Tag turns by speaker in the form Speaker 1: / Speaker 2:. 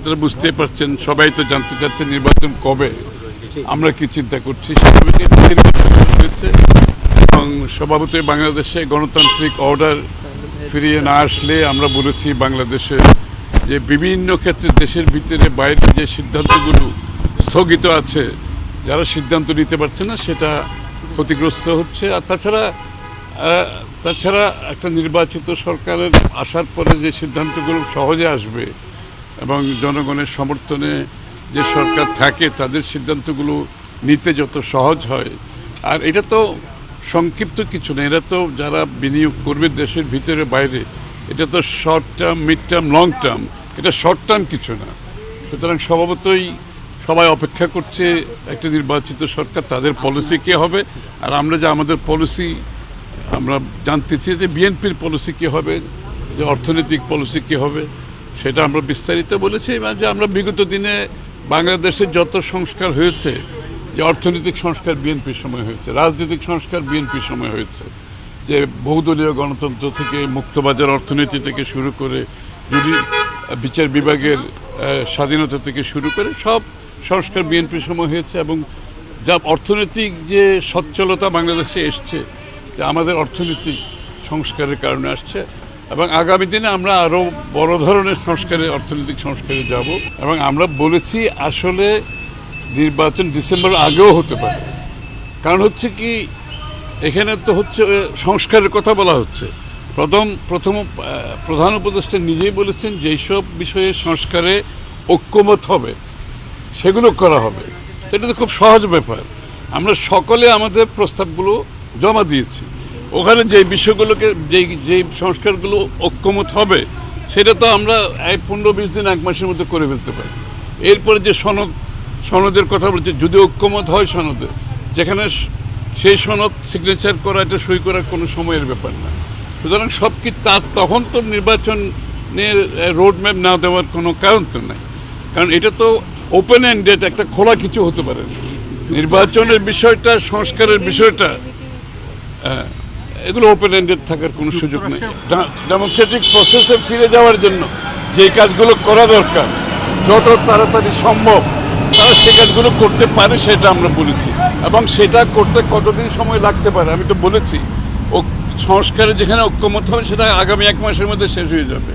Speaker 1: আপনারা বুঝতেই পারছেন, সবাই তো জানতে চাচ্ছেন নির্বাচন কবে। আমরা কি চিন্তা করছি? এবং স্বভাবতই বাংলাদেশে গণতান্ত্রিক অর্ডার ফিরিয়ে না আসলে আমরা বলেছি বাংলাদেশে যে বিভিন্ন ক্ষেত্রে দেশের ভিতরে বাইরে যে সিদ্ধান্তগুলো স্থগিত আছে, যারা সিদ্ধান্ত নিতে পারছে না, সেটা ক্ষতিগ্রস্ত হচ্ছে। আর তাছাড়া তাছাড়া একটা নির্বাচিত সরকারের আসার পরে যে সিদ্ধান্তগুলো সহজে আসবে এবং জনগণের সমর্থনে যে সরকার থাকে, তাদের সিদ্ধান্তগুলো নিতে যত সহজ হয়। আর এটা তো সংক্ষিপ্ত কিছু না, এরা তো যারা বিনিয়োগ করবে দেশের ভিতরে বাইরে, এটা তো short term mid term long term এটা শর্ট টার্ম কিছু না। সুতরাং স্বভাবতই সবাই অপেক্ষা করছে একটা নির্বাচিত সরকার, তাদের পলিসি কী হবে? আর আমরা যে আমাদের পলিসি আমরা জানতে চাই যে বিএনপির পলিসি কী হবে, যে অর্থনৈতিক পলিসি কী হবে সেটা আমরা বিস্তারিত বলেছি এবং যে আমরা বিগত দিনে বাংলাদেশের যত সংস্কার হয়েছে, যে অর্থনৈতিক সংস্কার বিএনপির সময় হয়েছে, রাজনৈতিক সংস্কার বিএনপির সময় হয়েছে, যে বহুদলীয় গণতন্ত্র থেকে মুক্তবাজার অর্থনীতি থেকে শুরু করে যদি বিচার বিভাগের স্বাধীনতা থেকে শুরু করে সব সংস্কার বিএনপির সময় হয়েছে এবং যা অর্থনৈতিক যে সচ্ছলতা বাংলাদেশে এসছে, যে আমাদের অর্থনৈতিক সংস্কারের কারণে আসছে এবং আগামী দিনে আমরা আরও বড় ধরনের সংস্কারে, অর্থনৈতিক সংস্কারে যাব এবং আমরা বলেছি আসলে নির্বাচন ডিসেম্বর আগেও হতে পারে। কারণ হচ্ছে কি, এখানে তো হচ্ছে সংস্কারের কথা বলা হচ্ছে। প্রথম প্রথম প্রধান উপদেষ্টা নিজেই বলেছেন যেই সব বিষয়ে সংস্কারে ঐক্যমত হবে, সেগুলো করা হবে। এটা তো খুব সহজ ব্যাপার। আমরা সকলে আমাদের প্রস্তাবগুলো জমা দিয়েছি। ওখানে যে বিষয়গুলোকে যেই যেই সংস্কারগুলো ঐক্যমত হবে সেটা তো আমরা এক পনেরো বিশ দিন এক মাসের মধ্যে করে ফেলতে পারি। এরপরে যে সনদ সনদের কথা বলছে যদি ঐক্যমত হয় সনদে যেখানে সেই সনদ সিগনেচার করা এটা সই করার কোনো সময়ের ব্যাপার না। সুতরাং সব কি তার তখন তো নির্বাচনের রোড ম্যাপ না দেওয়ার কোনো কারণ তো নাই। কারণ এটা তো ওপেন এন্ডেড একটা খোলা কিছু হতে পারে নির্বাচনের বিষয়টা সংস্কারের বিষয়টা আহ, এগুলো ওপেন এন্ডেড থাকার কোনো সুযোগ নেই। ডেমোক্রেটিক প্রসেসে ফিরে যাওয়ার জন্য যে কাজগুলো করা দরকার যত তাড়াতাড়ি সম্ভব তারা সে কাজগুলো করতে পারে সেটা আমরা বলেছি। এবং সেটা করতে কতদিন সময় লাগতে পারে আমি তো বলেছি। ও সংস্কারে যেখানে ঐক্যমত হবে সেটা আগামী এক মাসের মধ্যে শেষ হয়ে যাবে।